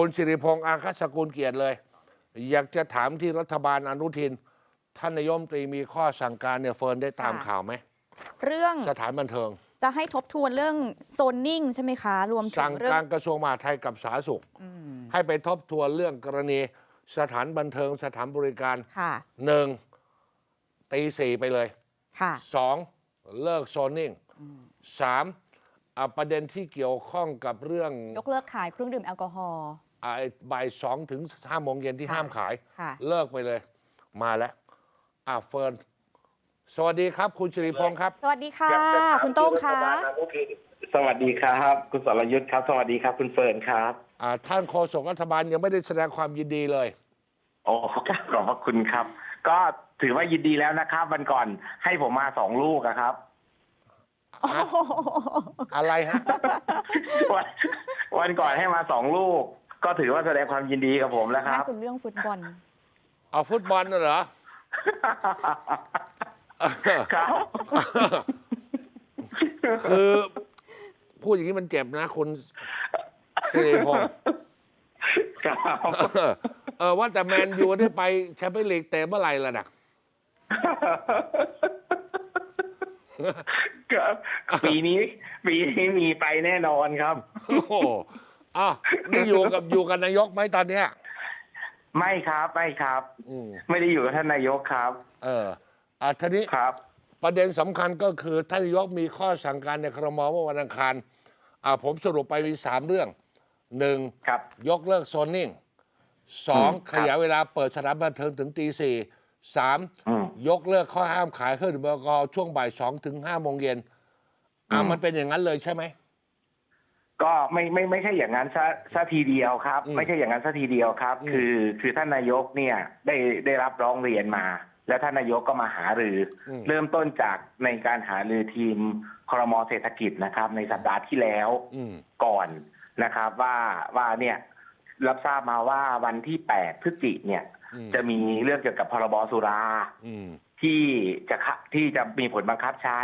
คุณสิริพงษ์อาคาสกุลเกียรติเลย อยากจะถามที่รัฐบาลอนุทิน ท่านนายกรัฐมนตรีมีข้อสั่งการเนี่ยเฟิร์นได้ตามค่ะข่าวไหม เรื่องสถานบันเทิง จะให้ทบทวนเรื่องโซนนิ่งใช่ไหมคะ รวมถึสั่งงเรื่องการกระทรวงมหาดไทยกับสาธารณสุข อืมให้ไปทบทวนเรื่องกรณีสถานบันเทิงสถานบริการค่ะหนึ่งตีสี่ไปเลยค่ะ สองเลิกโซนนิ่งสามอะประเด็นที่เกี่ยวข้องกับเรื่อง ยกเลิกขายเครื่องดื่มแอลกอฮอล์ อะบ่ายสองถึงห้าโมงเย็นที่ค่ะห้ามขาย ค่ะ เลิกไปเลย มาแล้วอะเฟิร์นสวัสดีครับ คุณสิริพงษ์ครับ สวัสดีค่ะ อยากจะถามคุณโต้งรัคะฐบาลอนุทินสวัสดีครับ คุณสรยุทธ์ครับ สวัสดีครับ คุณเฟิร์นครับอ่าท่านโฆษกรัฐบาลยังไม่ได้แสดงความยินดีเลย โอ้ขอบพระคุณครับ ก็ถือว่ายินดีแล้วนะครับ วันก่อนให้ผมมาสองลูกอะครับฮะอะไรฮะ วันวันก่อนให้มาสองลูก ก็ถือว่าแสดงความยินดีกับผมแล้วคน่ารับจะเรื่องฟุตบอล เอาฟุตบอลน่ะเหรอ ครับ คือพูดอย่างนี้มันเจ็บนะคุณสิริพงษ์ครับ เออว่าแต่แมนยูได้ไปแชมเปี้ยนลีกเตะเมื่อไหร่ล่ะนะครับปีนี้ ปีนี้มีไปแน่นอนครับ โอ้โห อะนี่อยู่กับอยู่กับนายกไหมตอนเนี้ย ไม่ครับไม่ครับ อืม ไม่ได้อยู่กับท่านนายกครับเอออะทีนี้ครับ ประเด็นสำคัญก็คือท่านนายกมีข้อสั่งการในครมเมื่อวันอังคารอ่าผมสรุปไปมีสามเรื่องหนึ่งครับ ยกเลิกโซนนิ่งสองอืมคขรับยายเวลาเปิดสถานบันเทิงถึงตีสี่สามอืม ยกเลิกข้อห้ามขายเครื่องดื่มแอลกอฮอล์ช่วงบ่ายสองถึงห้าโมงเย็นอ่าอืมมันเป็นอย่างนั้นเลยใช่ไหม ก็ไม่ไม่ไม่ใช่อย่างนั้นซะซะทีเดียวครับอืมไม่ใช่อย่างนั้นซะทีเดียวครับอืมคือคือท่านนายกเนี่ยได้ได้รับร้องเรียนมา แล้วท่านนายกก็มาหารืออมเริ่มต้นจากในการหารือทีมครมเศรษฐกิจนะครับ ในสัปดาห์ที่แล้วอืมก่อนนะครับ ว่าว่าเนี่ยรับทราบมาว่าวันที่แปดพฤศจิกเนี่ยอืมจะมีเรื่องเกี่ยวกับพรบสุราอืมที่จะขะที่จะมีผลบังคับใช้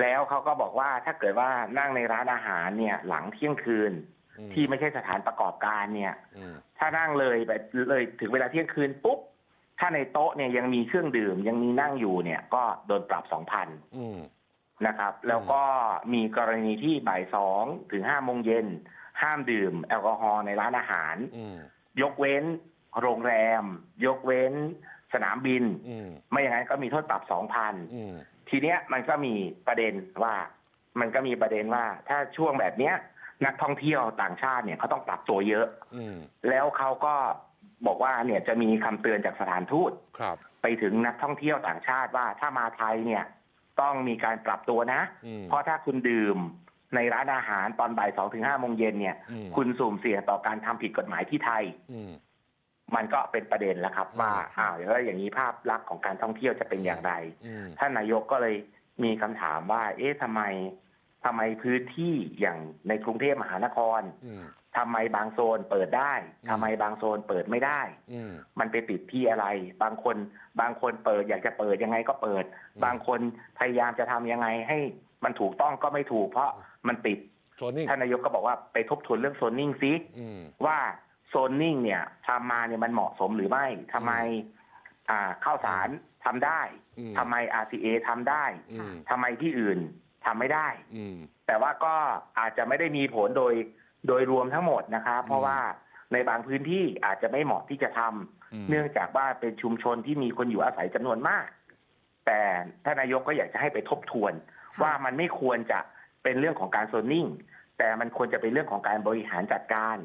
แล้วเขาก็บอกว่าถ้าเกิดว่านั่งในร้านอาหารเนี่ย หลังเที่ยงคืนอืมที่ไม่ใช่สถานประกอบการเนี่ยอืมถ้านั่งเลยไปเลยถึงเวลาเที่ยงคืนปุ๊บถ้าในโต๊ะเนี่ยยังมีเครื่องดื่มยังมีนั่งอยู่เนี่ย ก็โดนปรับสองพันอืมนะครับ แล้วก็มีกรณีที่บ่ายสองถึงห้าโมงเย็น ห้ามดื่ม แอลกอฮอล์ในร้านอาหารอืมยกเว้นโรงแรม ยกเว้น สนามบินอืมไม่อย่างนั้นก็มีโทษปรับสองพันอืมทีเนี้ยมันก็มีประเด็นว่า มันก็มีประเด็นว่า ถ้าช่วงแบบเนี้ย นักท่องเที่ยวต่างชาติเนี่ยเขาต้องปรับตัวเยอะอืมแล้วเขาก็บอกว่าเนี่ยจะมีคำเตือนจากสถานทูตครับ ไปถึงนักท่องเที่ยวต่างชาติว่าถ้ามาไทยเนี่ย ต้องมีการปรับตัวนะอืมเพราะถ้าคุณดื่มในร้านอาหารตอนบ่ายสองถึงห้าโมงเย็นเนี่ยอืมคุณสุ่มเสี่ยงต่อการทำผิดกฎหมายที่ไทยอื มมันก็เป็นประเด็นแล้วครับ ว่าค่ะอ้าวแล้วอย่างนี้ภาพลักษณ์ของการท่องเที่ยวจะเป็นอย่างไรอืมท่านนายกก็เลยมีคำถามว่า เอ๊ะทำไมทำไมพื้นที่อย่างในกรุงเทพมหานครอืมทำไมบางโซนเปิดได้อืมทำไมบางโซนเปิดไม่ได้อืมมันไปติดที่อะไร บางคนบางคนเปิดอยากจะเปิดยังไงก็เปิดอืมบางคนพยายามจะทำยังไงให้มันถูกต้องก็ไม่ถูกเพราะมันติดโซนนิ่งท่านนายกก็บอกว่าไปทบทวนเรื่องโซนนิ่งซิอืมว่า โซนนิ่งเนี่ยทำมาเนี่ยมันเหมาะสมหรือไม่ทำไมอ่าข้าวสารทำได้อืมทำไม RCA ทำได้อืมทำไมที่อื่นทำไม่ได้อืมแต่ว่าก็อาจจะไม่ได้มีผลโดยโดยรวมทั้งหมดนะครับเพราะอืมว่าในบางพื้นที่อาจจะไม่เหมาะที่จะทำอืมเนื่องจากว่าเป็นชุมชนที่มีคนอยู่อาศัยจำนวนมาก แต่ท่านนายกก็อยากจะให้ไปทบทวนค่ะว่ามันไม่ควรจะเป็นเรื่องของการโซนนิ่ง แต่มันควรจะเป็นเรื่องของการบริหารจัดการ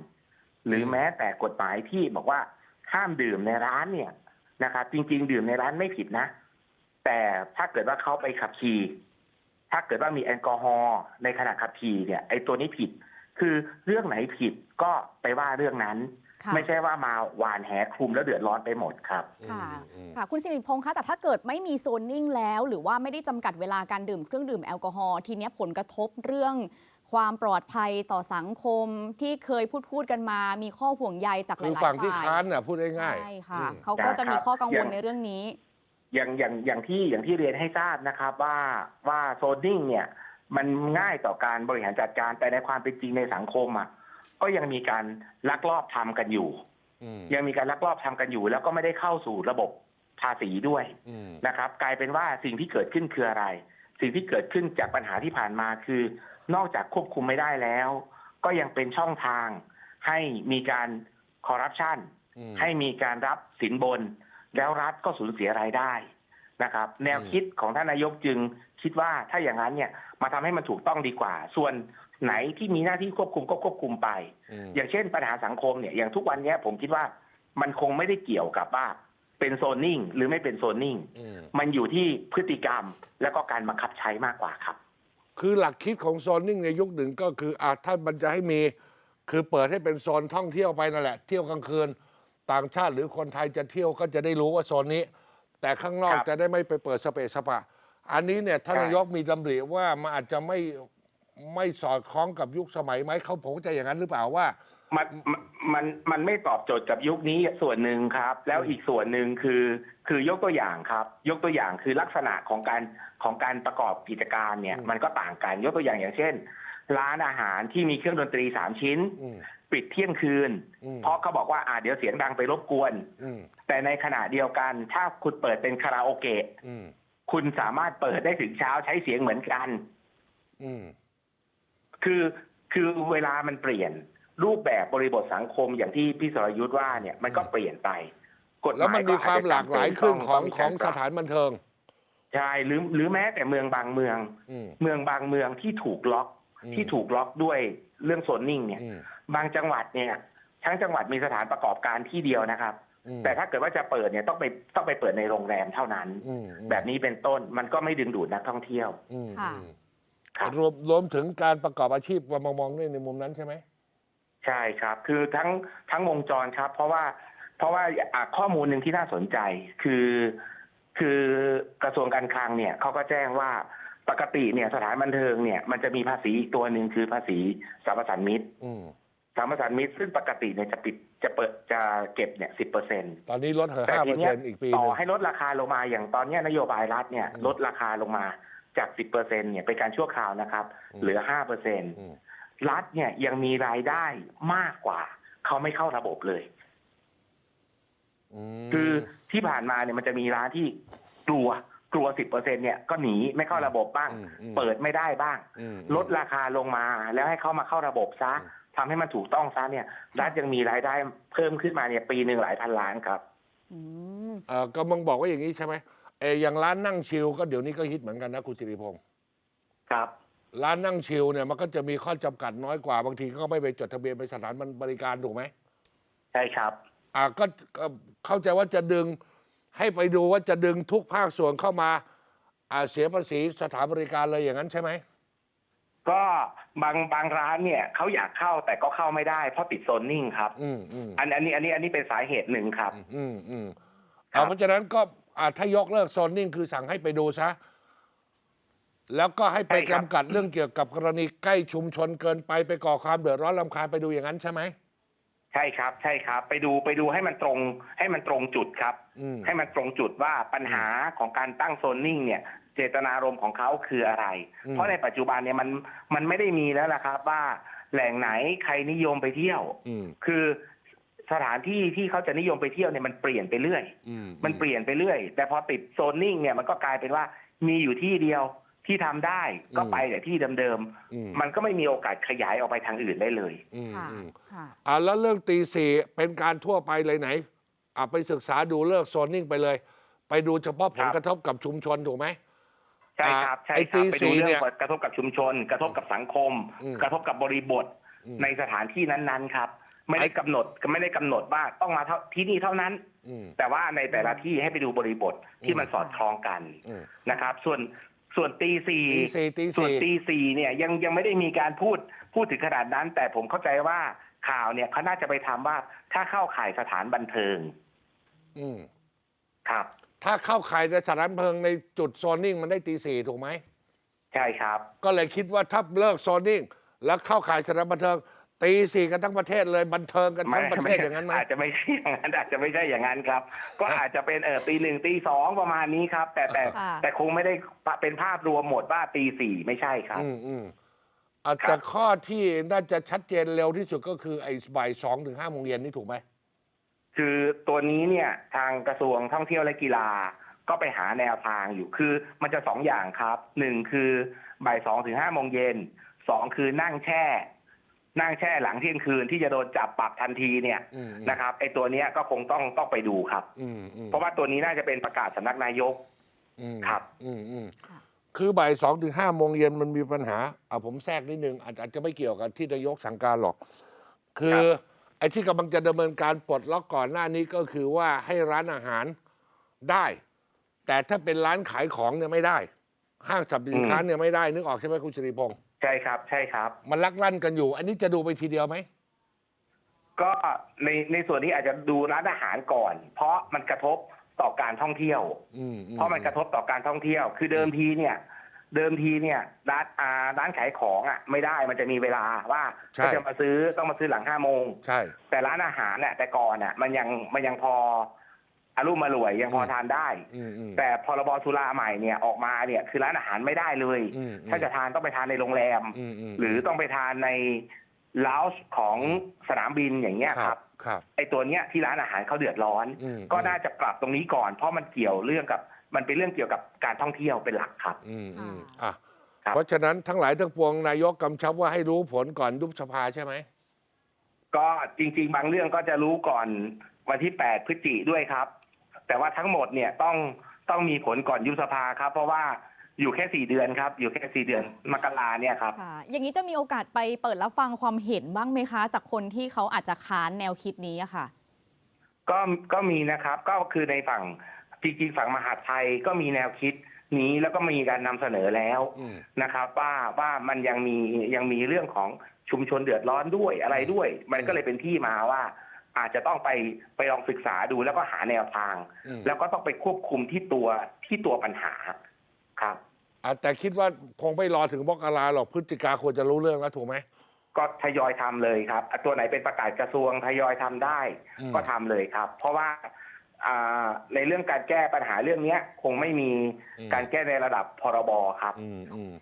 หรือแม้แต่กฎหมายที่บอกว่าห้ามดื่มในร้านเนี่ยนะครับจริง ๆ ดื่มในร้านไม่ผิดนะ แต่ถ้าเกิดว่าเขาไปขับขี่ถ้าเกิดว่ามีแอลกอฮอล์ในขณะขับขี่เนี่ยไอ้ตัวนี้ผิด คือเรื่องไหนผิดก็ไปว่าเรื่องนั้น ค่ะไม่ใช่ว่ามาหวานแหคลุมแล้วเดือดร้อนไปหมดครับ ค่ะอืม ค่ะคุณสิริพงษ์คะแต่ถ้าเกิดไม่มีโซนนิ่งแล้ว หรือว่าไม่ได้จำกัดเวลาการดื่มเครื่องดื่มแอลกอฮอล์ทีเนี้ยผลกระทบเรื่อง ความปลอดภัยต่อสังคมที่เคยพูดพูดกันมา มีข้อห่วงใยจากหคือลายๆฝั่งที่ฝ่ายค้านน่ะพูดง่ายๆ ใช่ค่ะ อืม เขาก็จะมีข้อกังวลอย่างในเรื่องนี้ อย่างอย่างอย่างที่อย่างที่เรียนให้ทราบนะครับว่าว่าโซนนิ่งเนี่ยมันง่ายต่อการบริหารจัดการแต่ในความเป็นจริงในสังคมอะก็ยังมีการลักลอบทำกันอยู่ อืมยังมีการลักลอบทำกันอยู่ แล้วก็ไม่ได้เข้าสู่ระบบภาษีด้วยอืมนะครับ กลายเป็นว่าสิ่งที่เกิดขึ้นคืออะไร สิ่งที่เกิดขึ้นจากปัญหาที่ผ่านมาคือ นอกจากควบคุมไม่ได้แล้ว ก็ยังเป็นช่องทางให้มีการคอร์รัปชันอืมให้มีการรับสินบน แล้วรัฐก็สูญเสียรายได้นะครับ แนวคิดของท่านนายกจึงคิดว่าถ้าอย่างนั้นเนี่ยมาทำให้มันถูกต้องดีกว่า ส่วนไหนที่มีหน้าที่ควบคุมก็ควบคุมไปอืมอย่างเช่นปัญหาสังคมเนี่ยอย่างทุกวันเนี้ยผมคิดว่ามันคงไม่ได้เกี่ยวกับว่าเป็นโซนนิ่ง หรือไม่เป็นโซนนิ่งอืมมันอยู่ที่พฤติกรรมแล้วก็การบังคับใช้มากกว่าครับ คือหลักคิดของโซนนิ่งในยุคหนึ่งก็คืออะถ้ามันจะให้มี คือเปิดให้เป็นโซนท่องเที่ยวไปนั่นแหละ เที่ยวกลางคืน ต่างชาติหรือคนไทยจะเที่ยวก็จะได้รู้ว่าโซนนี้ แต่ข้างนอกครับจะได้ไม่ไปเปิดสเปซสปะ อันนี้เนี่ยท่านใช่ นายกมีดำริว่ามันอาจจะไม่ไม่สอดคล้องกับยุคสมัยไหมเขาผมจะอย่างนั้นหรือเปล่าว่า มันมันมันมันไม่ตอบโจทย์กับยุคนี้ส่วนหนึ่งครับ แล้วอีกส่วนหนึ่งคือคือยกตัวอย่างครับ ยกตัวอย่างคือลักษณะของการ ของการประกอบกิจการเนี่ยอืมมันก็ต่างกันยกตัวอย่างอย่างเช่น ร้านอาหารที่มีเครื่องดนตรีสามชิ้นอืมปิดเที่ยงคืนอืมเพราะเขาบอกว่าอ่าเดี๋ยวเสียงดังไปรบกวนอืมแต่ในขณะเดียวกัน ถ้าคุณเปิดเป็นคาราโอเกะอืมคุณสามารถเปิดได้ถึงเช้าใช้เสียงเหมือนกันอืมคือคือเวลามันเปลี่ยนรูปแบบบริบทสังคมอย่างที่พี่สรยุทธ์ว่าเนี่ยมันก็เปลี่ยนไปกฎหแล้วมายมันมีความหลากหลายขึ้นของของสถานถานบันเทิง ใช่หรือหรือแม้แต่เมืองบางเมือง อืม เมืองบางเมืองที่ถูกล็อกอืมที่ถูกล็อกด้วยเรื่องโซนนิ่งเนี่ย อืมบางจังหวัดเนี่ยทั้งจังหวัดมีสถานประกอบการที่เดียวนะครับ อืมแต่ถ้าเกิดว่าจะเปิดเนี่ยต้องไปต้องไปเปิดในโรงแรมเท่านั้น อืมอืมแบบนี้เป็นต้นมันก็ไม่ดึงดูดนักท่องเที่ยว อืมค่ะ อืมครับ รวมรวมถึงการประกอบอาชีพว่ามามองด้วยในมุมนั้นใช่ไหม ใช่ครับ คือทั้งทั้งวงจรครับ เพราะว่าเพราะว่าอะข้อมูลหนึ่งที่น่าสนใจ คือ คือกระทรวงการคลังเนี่ยเขาก็แจ้งว่าปกติเนี่ยสถานบันเทิงเนี่ยมันจะมีภาษีอีกตัวหนึ่งคือภาษีสรรพสามิตอืมสรรพสามิตซึ่งปกติเนี่ยจะปิดจะเปิดจะเก็บเนี่ยสิบเปอร์เซ็นตอนนี้ลดเหลือแต่ห้าทีเปอร์เนี้เซ็ยนต์อีกปีหต่อนึงให้ลดราคาลงมาอย่างตอนเนี้ยนโยบายรัฐเนี่ยอืมลดราคาลงมาจากสิบเปอร์เซ็นเนี่ยเป็นการชั่วคราวนะครับอืมเหลือห้าเปอร์เซ็นอืมรัฐเนี่ยยังมีรายได้มากกว่าเขาไม่เข้าระบบเลยม คือที่ผ่านมาเนี่ยมันจะมีร้านที่กลัวกลัวสิบเปอร์เซ็นเนี่ยก็หนีไม่เข้าระบบบ้างอืมอืมเปิดไม่ได้บ้างอืมลดราคาลงมาแล้วให้เข้ามาเข้าระบบซะอืมทำให้มันถูกต้องซะเนี่ยรัฐยังมีรายได้เพิ่มขึ้นมาเนี่ยปีหนึ่งหลายพันล้านครับอืมเออก็มึงบอกว่าอย่างนี้ใช่ไหมเอออย่างร้านนั่งชิลก็เดี๋ยวนี้ก็ฮิตเหมือนกันนะคุณสิริพงศ์ครับ ร้านนั่งชิลเนี่ยมันก็จะมีข้อจำกัดน้อยกว่าบางทีก็ไม่ไปจดทะเบียนเป็นสถานบริการถูกไหมใช่ครับ อ่าก็ก็เข้าใจว่าจะดึงให้ไปดูว่าจะดึงทุกภาคส่วนเข้ามาอ่าเสียภาษีสถานบริการเลยอย่างนั้นใช่ไหม ก็บางบางร้านเนี่ยเขาอยากเข้าแต่ก็เข้าไม่ได้เพราะติดโซนนิ่งครับ อืมอืมอันอันนี้อันนี้อันนี้เป็นสาเหตุหนึ่งครับ อืมอืมครับเอาเพราะฉะนั้นก็อ่าถ้ายกเลิกโซนนิ่งคือสั่งให้ไปดูซะ แล้วก็ให้ไปจำกัดเรื่องเกี่ยวกับกรณีใกล้ชุมชนเกินไปไปก่อความเดือดร้อนลำคาญไปดูอย่างนั้นใช่ไหม ใช่ครับใช่ครับ ไปดูไปดูให้มันตรงให้มันตรงจุดครับ อืม ให้มันตรงจุดว่าปัญหาของการตั้งโซนนิ่งเนี่ย เจตนารมณ์ของเขาคืออะไร อืม เพราะในปัจจุบันเนี่ยมันมันไม่ได้มีแล้วละครับ ว่าแหล่งไหนใครนิยมไปเที่ยว อืมคือสถานที่ที่เขาจะนิยมไปเที่ยวเนี่ยมันเปลี่ยนไปเรื่อย อืมมันเปลี่ยนไปเรื่อย แต่พอติดโซนนิ่งเนี่ยมันก็กลายเป็นว่ามีอยู่ที่เดียว ที่ทำได้ก็ไปแต่ที่เดิมอืมๆมันก็ไม่มีโอกาสขยายออกไปทางอื่นได้เลยอืมค่ะอืมค่ะอ่าแล้วเรื่องตีสี่เป็นการทั่วไปเลยไหนอ่าไปศึกษาดูเลิกโซนนิ่งไปเลย ไปดูเฉพาะผลครับกระทบกับชุมชนถูกไหมใช่ครับใช่ไอ้ครับตีไปสี่ดูเนี่เรื่ยองกระทบกับชุมชน กระทบกับสังคมอืมกระทบกับบริบทอืมในสถานที่นั้นๆครับ ไม่ได้กำหนดไม่ได้กำหนดว่าต้องมาเท่าที่นี่เท่านั้นอืมแต่ว่าในแต่ละที่ให้ไปดูบริบทที่อืมมันสอดคล้องกันอืมนะครับ ส่วน ส่วนตีสี่ตีสี่ตีส่วนสี่ตีสี่เนี่ยยังยังไม่ได้มีการพูดพูดถึงขนาดนั้น แต่ผมเข้าใจว่าข่าวเนี่ยเขาน่าจะไปทำว่าถ้าเข้าข่ายสถานบันเทิงอืมครับ ถ้าเข้าข่ายในสถานบันเทิงในจุดโซนนิ่งมันได้ตีสี่ถูกไหม ใช่ครับ ก็เลยคิดว่าถ้าเลิกโซนนิ่ง แล้วเข้าข่ายสถานบันเทิง ตีสี่กันทั้งประเทศเลยบันเทิงกันทั้งประเทศอย่างนั้นไหมอาจจะไม่ใช่อย่างนั้นอาจจะไม่ใช่อย่างนั้นครับ ก็อาจจะเป็นเออตีหนึ่งตีสองประมาณนี้ครับ แต่แต่ค่ะแต่คงไม่ได้เป็นภาพรวมหมดว่าตีสี่ไม่ใช่ครับ อืมอืมอะแต่ข้อที่น่าจะชัดเจนเร็วที่สุดก็คือไอ้บ่ายสองถึงห้าโมงเย็นนี่ถูกไหมคือตัวนี้เนี่ยทางกระทรวงท่องเที่ยวและกีฬาก็ไปหาแนวทางอยู่คือมันจะสองอย่างครับหนึ่งคือบ่ายสองถึงห้าโมงเย็นสองคือนั่งแช่ นั่งแช่หลังเที่ยงคืนที่จะโดนจับปรับทันทีเนี่ยอืมนะครับไอ้ตัวเนี้ยก็คงต้องต้องไปดูครับอืมอืมเพราะว่าตัวนี้น่าจะเป็นประกาศสำนักนายกอืมครับอืมอืมค่ะคือบ่ายสองถึงห้าโมงเย็นมันมีปัญหาอะผมแทรกนิดนึงอาจอาจจะไม่เกี่ยวกับที่นายกสั่งการหรอก คือไอ้ที่กำลังจะดำเนินการปลดล็อกก่อนหน้านี้ก็คือว่าให้ร้านอาหารได้ แต่ถ้าเป็นร้านขายของเนี่ยไม่ได้ ห้างสรรพสินค้าเนี่ยไม่ได้นึกออกใช่ไหมคุณสิริพงศ์ใช่ครับ ใช่ครับ มันลักลั่นกันอยู่ อันนี้จะดูไปทีเดียวไหมก็ในในส่วนนี้อาจจะดูร้านอาหารก่อน เพราะมันกระทบต่อการท่องเที่ยวอืมอืเพราะมันกระทบต่อการท่องเที่ยว คือเดิมทีเนี่ย เดิมทีเนี่ยร้านอ่าร้านขายของอะไม่ได้มันจะมีเวลาว่าถ้าจะมาซื้อต้องมาซื้อหลังห้าโมง ใช่ แต่ร้านอาหารเนี่ยแต่ก่อนอะมันยังมันยังพอ อารุ่มมารวยยังพอทานได้อืมอืมแต่พรบสุราใหม่เนี่ยออกมาเนี่ยคือร้านอาหารไม่ได้เลยอืมถ้าจะทานต้องไปทานในโรงแรมอืมอืมหรือต้องไปทานในลาวช์ของสนามบินอย่างเงี้ยคครัรับบครับไอ้ตัวเนี้ยที่ร้านอาหารเขาเดือดร้อนอืมก็น่าจะปรับตรงนี้ก่อน เพราะมันเกี่ยวเรื่องกับมันเป็นเรื่องเกี่ยวกับการท่องเที่ยวเป็นหลักครับ อืมอืมอ่าอะครับเพราะฉะนั้นทั้งหลายทั้งปวงนายกกำชับว่าให้รู้ผลก่อนยุบสภาใช่ไหมก็จริง ๆ บางเรื่องก็จะรู้ก่อนวันที่ 8 พฤศจิด้วยครับ แต่ว่าทั้งหมดเนี่ยต้องต้องมีผลก่อนยุบสภาครับ เพราะว่าอยู่แค่สี่เดือนครับ อยู่แค่สี่เดือนมกราเนี่ยครับค่ะอย่างนี้จะมีโอกาสไปเปิดรับฟังความเห็นบ้างไหมคะ จากคนที่เขาอาจจะค้านแนวคิดนี้อะค่ะ ก็ก็มีนะครับ ก็คือในฝั่งจริงๆฝั่งมหาดไทยก็มีแนวคิดนี้แล้วก็มีการนำเสนอแล้วอืมนะครับ ว่าว่ามันยังมียังมีเรื่องของชุมชนเดือดร้อนด้วยอะไรด้วย มันก็เลยเป็นที่มาว่า อาจจะต้องไปไปลองศึกษาดูแล้วก็หาแนวทางอืมแล้วก็ต้องไปควบคุมที่ตัวที่ตัวปัญหาครับอะแต่คิดว่าคงไม่รอถึงมกราหรอกพฤศจิกาควรจะรู้เรื่องแล้วถูกไหมก็ทยอยทำเลยครับอะตัวไหนเป็นประกาศกระทรวงทยอยทำได้อืมก็ทำเลยครับ เพราะว่าอ่าในเรื่องการแก้ปัญหาเรื่องเนี้ย คงไม่มีการแก้ในระดับพรบครับอืมอืม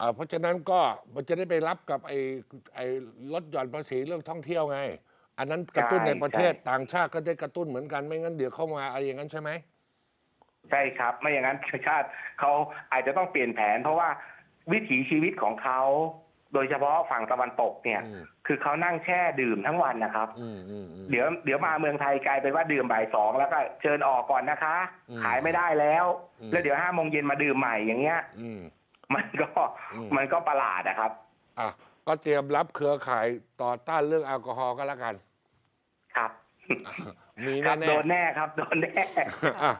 อ่าเพราะฉะนั้นก็มันจะได้ไปรับกับไอ้ไอ้ลดหย่อนภาษีเรื่องท่องเที่ยวไง อันนั้นกระตุ้นใช่ในประเทศใช่ต่างชาติก็ได้กระตุ้นเหมือนกันไม่งั้นเดี๋ยวเข้ามาอะไรอย่างนั้นใช่ไหมใช่ครับ ไม่อย่างนั้นชาติเขาอาจจะต้องเปลี่ยนแผน เพราะว่าวิถีชีวิตของเขาโดยเฉพาะฝั่งตะวันตกเนี่ยอืมคือเขานั่งแช่ดื่มทั้งวันนะครับอืมอืมอืมเดี๋ยวเดี๋ยวมาเมืองไทยกลายเป็นว่าดื่มบ่ายสองแล้วก็เชิญออกก่อนนะคะอืมขายไม่ได้แล้วอืมแล้วเดี๋ยวห้าโมงเย็นมาดื่มใหม่อย่างเงี้ยอืมมันก็อืมมันก็ประหลาดนะครับอะก็เตรียมรับเครือข่ายต่อต้านเรื่องแอลกอฮอล์ก็แล้วกัน ครับมีครับแน่โดนแน่ครับโดนแน่ ๆอะ